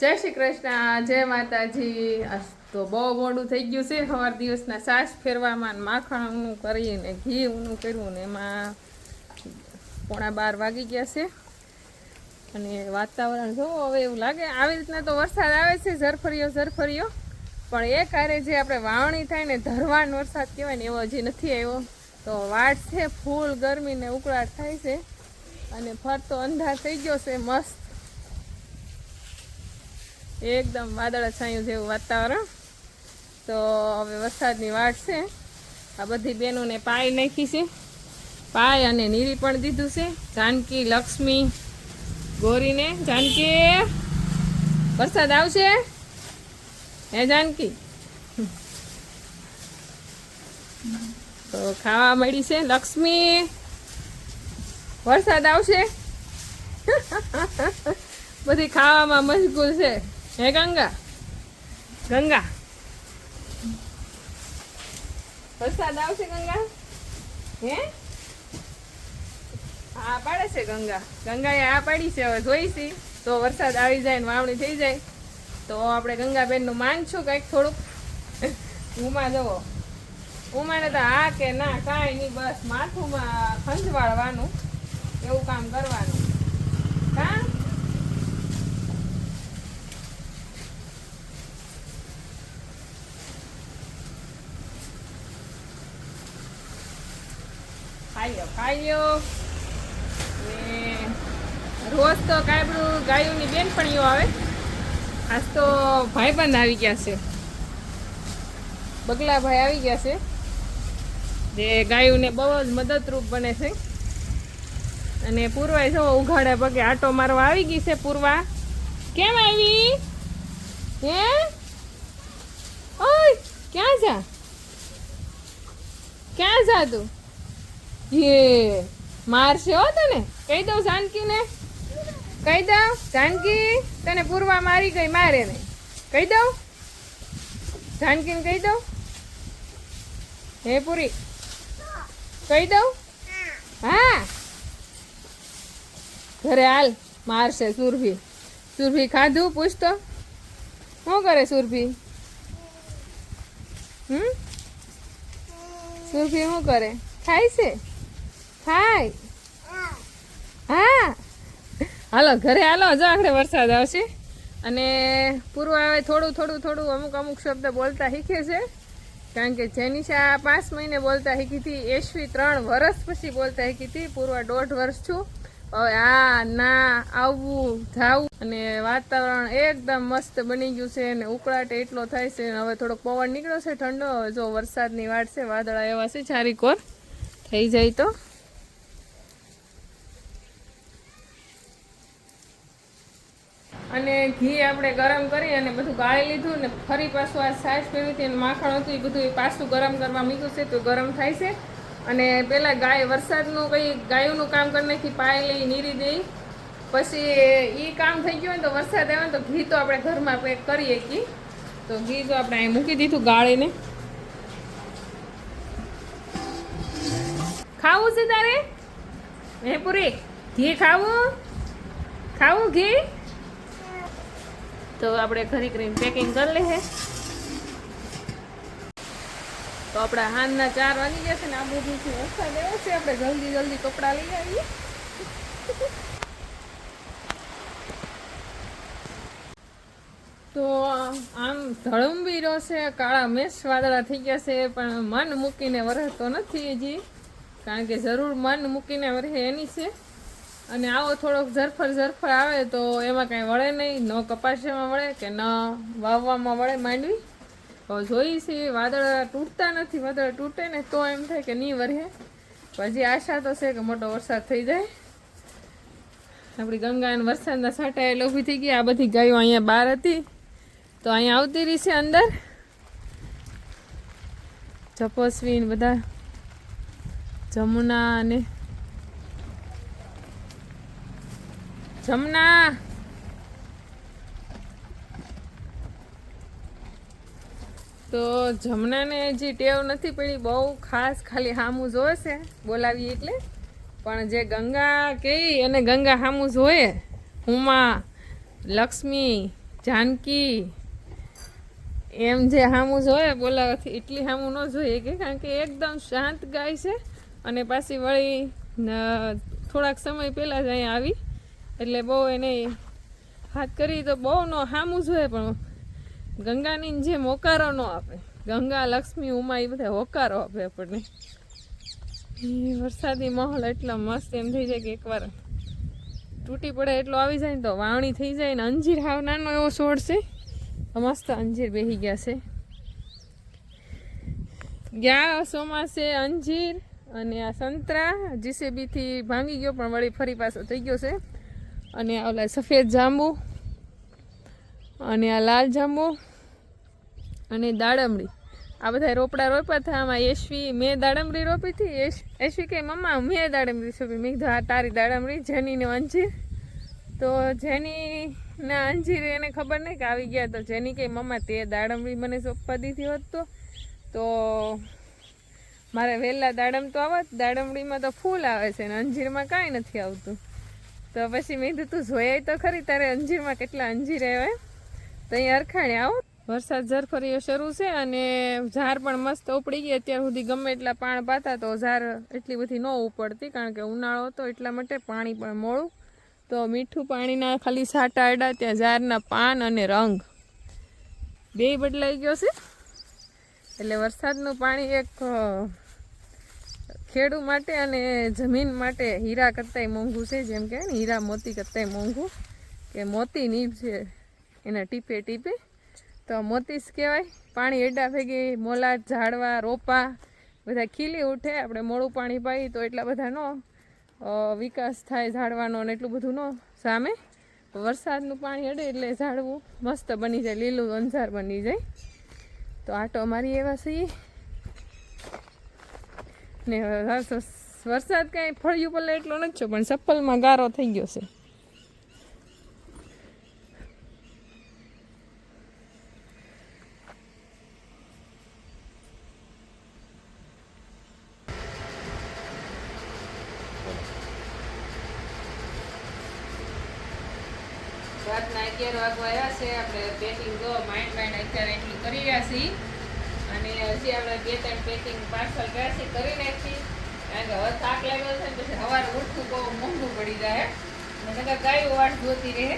જય શ્રી કૃષ્ણ, જય માતાજી. તો બહુ મોડું થઈ ગયું છે સવાર દિવસના સાસ ફેરવામાં માખણ માખણનું કરીને ઘી ઊનું કર્યું ને એમાં પોણા બાર વાગી ગયા છે. અને વાતાવરણ જો હવે એવું લાગે, આવી રીતના તો વરસાદ આવે છે ઝરફરીઓ ઝરફરીઓ પણ એ કારે જે આપણે વાવણી થાય ને ધરવાન વરસાદ કહેવાય ને એવો હજી નથી આવ્યો. તો વાટ છે, ફૂલ ગરમી ને ઉકળાટ થાય છે. અને ફરતો અંધાર થઈ ગયો છે, મસ્ત એકદમ વાદળ છાયું જેવું વાતાવરણ. તો હવે વરસાદની વાટ છે. આ બધી બહેનોને પાય નાખી છે. પાય અને નીરી પણ દીધું છે. જાનકી, લક્ષ્મી, ગોરીને, જાનકી, વરસાદ આવશે? હે જાનકી? તો ખાવા મળી છે. લક્ષ્મી, વરસાદ આવશે? બધી ખાવામાં મશગુલ છે. હે ગંગા. ગંગા. વરસાદ આવશે ગંગા? હે? હા પાડે છે ગંગા. ગંગાએ આ પાડી છે, હવે જોઈશી તો વરસાદ આવી જાય ને વાવણી થઈ જાય. તો આપણે ગંગાબેનનું માનશું કંઈક થોડુંક. ઉમા જવો ઉમાને તો હા કે ના, કાંઈ નહીં, બસ માથુંમાં ખંજવાળવાનું, એવું કામ કરવાનું હા ખાઈયો ને રોજ તો કાયબડું ગાયોની બેનપણીઓ આવે. આજ તો ભાઈબંધ આવી ગયા છે. બગલા ભાઈ આવી ગયા છે. જે ગાયોને બહુ જ મદદરૂપ બને છે. અને પૂર્વાય જો ઉઘાડે પગે આટો મારવા આવી ગઈ છે પૂર્વા. કેમ આવી? હે? ઓય, ક્યાં જા? ક્યાં જા તું? ये મારશે હો તને. કહી દઉં જાનકીને. કહી દઉં, જાનકી, તને પૂર્વા મારી ગઈ મારે ને કહી દઉં. જાનકીને કહી દઉં. હે પૂરી. કહી દઉં. હા. ઘરે હાલ, મારશે સુરભી. સુરભી ખાધું પૂછતો શું કરે સુરભી? હમ? સુરભી શું કરે? ખાય છે? ખાય. હા. હાલો, ઘરે હાલો. જો આખરે વરસાદ આવશે. અને પૂર્વ આવે થોડું થોડું થોડું અમુક અમુક શબ્દ બોલતા શીખે છે. કારણ કે જેનિશા પાંચ મહિને બોલતા શીખી હતી. એશવી ત્રણ વર્ષ પછી બોલતા શીખી હતી. પૂર્વ દોઢ વર્ષ છું. હવે આ, ના આવવું જાવું અને વાતાવરણ એકદમ મસ્ત બની ગયું છે અને ઉકળાટ એટલો થાય છે. હવે થોડોક પવન નીકળ્યો છે ઠંડો. હવે જો વરસાદની વાટ છે, વાદળા એવા છે ચારીકોર થઈ જાય તો. અને ઘી આપણે ગરમ કરી અને બધું ગાળી લીધું ને ફરી પાછું આ સાસ પહેરી હતી અને માખણ હતું એ બધું પાછું ગરમ કરવા મૂક્યું છે તો ગરમ થાય છે. અને પહેલાં ગાય વરસાદનું કંઈ ગાયોનું કામ કરી નાખી પાય લઈ નીરી દઈ પછી એ કામ થઈ ગયું હોય તો વરસાદ આવે તો ઘી તો આપણે ઘરમાં પેક કરીએ કે તો ઘી તો આપણે અહીં મૂકી દીધું ગાળીને. ખાવું છે તારે? હે ઘી ખાવું? ખાવું ઘી? તો આપણે ઘરી કરીને પેકિંગ કરી લઈએ. તો આપણા હાનના ચાર વાગી ગયા છે ને આ બધું છે, વરસાદ એવો છે, આપણે જલ્દી જલ્દી કપડાં લઈ આવીએ. તો આમ ધળંબીરો છે, કાળા મેષ વાદળા થઈ ગયા છે, પણ મન મૂકીને વરસતો નથી હજી. કારણ કે જરૂર મન મૂકીને વરસે એની છે. અને આવો થોડોક ઝરફર ઝરફર આવે તો એમાં કાંઈ વળે નહીં, ન કપાસિયામાં વળે કે ન વાવવામાં વળે માંડવી. તો જોઈ છે, વાદળ તૂટતા નથી, વાદળ તૂટે ને તો એમ થાય કે નહીં વરહે હજી આશા તો છે કે મોટો વરસાદ થઈ જાય. આપણી ગંગા અને વરસાદના સાટા એટલે ઊભી થઈ ગઈ, આ બધી ગાયો અહીંયા બહાર હતી. તો અહીંયા આવતી રહી છે અંદર. જપસ્વી બધા જમુના અને જમના. તો જમનાને હજી ટેવ નથી પડી, બહુ ખાસ ખાલી હામું જોવે છે બોલાવી એટલે. પણ જે ગંગા કહી અને ગંગા હામું જોઈએ હુમા, લક્ષ્મી, જાનકી, એમ જે હામું જોયે બોલાવાથી એટલી હામું ન જોઈએ કે કારણ કે એકદમ શાંત ગાય છે. અને પાછી વળી થોડાક સમય પહેલાં જ અહીંયા આવી. એટલે બહુ એને હાથ કરી તો બહુ ન હામું જોઈએ પણ ગંગાની જેમ હોકારો ન આપે. ગંગા, લક્ષ્મી, ઉમા એ બધા હોકારો આપે આપણને. વરસાદી માહોલ એટલો મસ્ત એમ થઈ જાય કે એકવાર તૂટી પડે એટલો આવી જાય ને તો વાવણી થઈ જાય ને અંજીર હાવ નાનો એવો છોડ છે. મસ્ત અંજીર બેહી ગયા છે. ગયા ચોમાસે અંજીર અને આ સંતરા. જીસીબીથી ભાંગી ગયો, પણ વળી ફરી પાછો થઈ ગયો છે. અને ઓલા સફેદ જાંબુ અને આ લાલ જાંબુ અને દાડમડી. આ બધા રોપડા રોપ્યા હતા. આમાં યશવી મેં દાડમડી રોપી હતી. યશ, યશવી કે, મમ્મા મેં દાડમડી રોપી મેં કીધું આ તારી દાડમડી, જેનીને અંજીર. તો જેનીના અંજીર એને ખબર નહીં કે આવી ગયા તો જેની કે, મમ્મા, તે દાડમડી મને સોંપવા દીધી હોત તો. તો મારે વહેલા દાડમ તો આવત. દાડમડીમાં તો ફૂલ આવે છે ને અંજીરમાં કાંઈ નથી આવતું. તો પછી મેં કીધું, તું જોયા તો ખરી, તારે અંજીરમાં કેટલા અંજીર આવ્યા તો અહીં અરખાણે આવો. વરસાદ ઝરફરીઓ શરૂ છે અને ઝાર પણ મસ્ત ઉપડી ગઈ. અત્યાર સુધી ગમે એટલા પાણ પાતા તો ઝાર એટલી બધી ન ઉપડતી, કારણ કે ઉનાળો હતો એટલા માટે પાણી પણ મોડું. તો મીઠું પાણીના ખાલી સાટા અડા ત્યાં ઝારના પાન અને રંગ. બે બદલાઈ ગયો છે. એટલે વરસાદનું પાણી એક ખેડૂ માટે અને જમીન માટે હીરા કરતાંય મોંઘું છે. જેમ કે હીરા મોતી કરતાંય મોંઘું. કે મોતી નીપ છે, એના ટીપે ટીપે. તો મોતી જ કહેવાય. પાણી એડા ભેગી મોલા ઝાડવા, રોપા, બધા ખીલી ઉઠે. આપણે મોડું પાણી પાઈએ તો એટલા બધા નો વિકાસ થાય ઝાડવાનો ને એટલું બધું ન. સામે વરસાદનું પાણી અડે એટલે ઝાડવું મસ્ત બની જાય, લીલું અંજાર બની જાય. તો આટો મારી એવા છીએ. ને વરસાદ કાંઈ ફળિયું પલ્લે એટલો નથી થયો, પણ ચપ્પલમાં ગારો થઈ ગયો છે. રાતના અગિયાર વાગવા આવ્યા છે, આપણે બેટિંગ માઇન્ડ માઇન્ડ અત્યારે એટલું કરી રહ્યા છીએ. અને હજી આપણે બે ત્રણ પેકિંગ પાર્સલ છે કરી નાખી કારણ કે હવે થાક લાગ્યો છે પછી સવારે ઉઠવું બહુ મોંઘું પડી જાય. મને ગાયો વાટ જોતી રહે.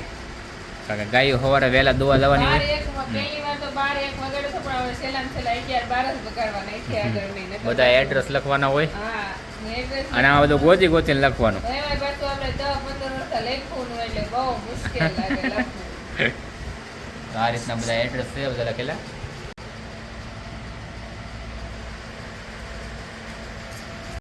કારણ કે ગાયો સવારે વહેલા દોવા જવાની હોય. પહેલી વાર તો બાર એક વગાડે તો પણ હવે છેલ્લા સેલા છેલ્લા અગિયાર બાર જ વગાડવાના અગિયાર આગળ નહીં બધા એડ્રેસ લખવાના હોય. હા address અને આ બધું ગોતી ગોતીને લખવાનું. એમાંય પાછું આપણે દસ પંદર વર્ષ લખવું એટલે બહુ મુશ્કેલ લાગે લખવું. તો આ રીતના બધા એડ્રેસ છે બધા લખેલા?